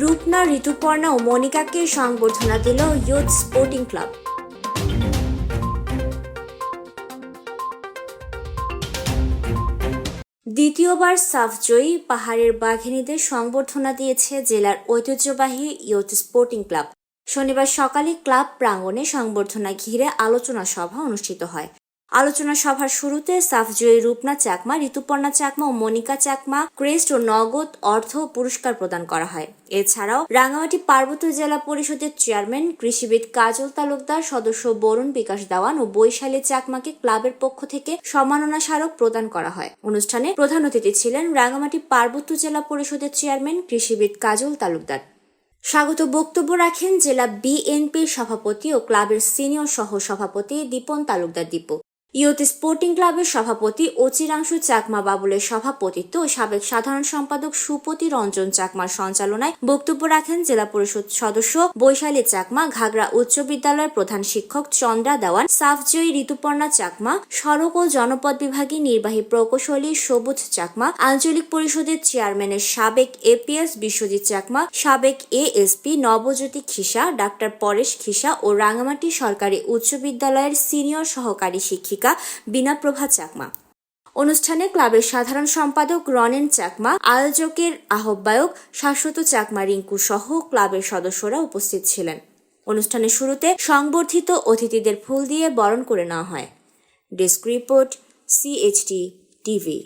রূপনা, ঋতুপর্ণা ও মনিকাকে সংবর্ধনা দিল youth sporting club. দ্বিতীয়বার সাফজয়ী পাহাড়ের বাঘিনীদের সংবর্ধনা দিয়েছে জেলার ঐতিহ্যবাহী ইয়ুথ স্পোর্টিং ক্লাব। শনিবার সকালে ক্লাব প্রাঙ্গণে সংবর্ধনা ঘিরে আলোচনা সভা অনুষ্ঠিত হয়। আলোচনা সভার শুরুতে সাফজয়ী রূপনা চাকমা, ঋতুপর্ণা চাকমা ও মনিকা চাকমা ক্রেস্ট ও নগদ অর্থ পুরস্কার প্রদান করা হয়। এছাড়াও রাঙামাটি পার্বত্য জেলা পরিষদের চেয়ারম্যান, কৃষিবিদ কাজল তালুকদার, সদস্য বরুণ বিকাশ দেওয়ান ও বৈশালী চাকমাকে ক্লাবের পক্ষ থেকে সম্মাননা স্মারক প্রদান করা হয়। অনুষ্ঠানে প্রধান অতিথি ছিলেন রাঙামাটি পার্বত্য জেলা পরিষদের চেয়ারম্যান, কৃষিবিদ কাজল তালুকদার। স্বাগত বক্তব্য রাখেন জেলা বিএনপির সভাপতি ও ক্লাবের সিনিয়র সহ সভাপতি দীপন তালুকদার দীপু। ইউথ স্পোর্টিং ক্লাবের সভাপতি অচিরাংশু চাকমা বাবুলের সভাপতিত্ব ও সাবেক সাধারণ সম্পাদক সুপতি রঞ্জন চাকমার সঞ্চালনায় বক্তব্য রাখেন জেলা পরিষদ সদস্য বৈশালী চাকমা, ঘাগড়া উচ্চ বিদ্যালয়ের প্রধান শিক্ষক চন্দ্রা দেওয়ান, সাফজয়ী ঋতুপর্ণা চাকমা, সড়ক ও জনপদ বিভাগের নির্বাহী প্রকৌশলী সবুজ চাকমা, আঞ্চলিক পরিষদের চেয়ারম্যানের সাবেক এপিএস বিশ্বজিৎ চাকমা, সাবেক এএসপি নবজ্যোতি খিসা ডাক্তার পরেশ খিসা ও রাঙামাটি সরকারি উচ্চ বিদ্যালয়ের সিনিয়র সহকারী শিক্ষিকা বীণাপ্রভা চাকমা। অনুষ্ঠানে ক্লাবের সাধারণ সম্পাদক রনেন চাকমা, আয়োজকের আহ্বায়ক শাশ্বত চাকমা রিঙ্কু সহ ক্লাবের সদস্যরা উপস্থিত ছিলেন। অনুষ্ঠানের শুরুতে সংবর্ধিত অতিথিদের ফুল দিয়ে বরণ করে নেওয়া হয়। Desk report CHT TV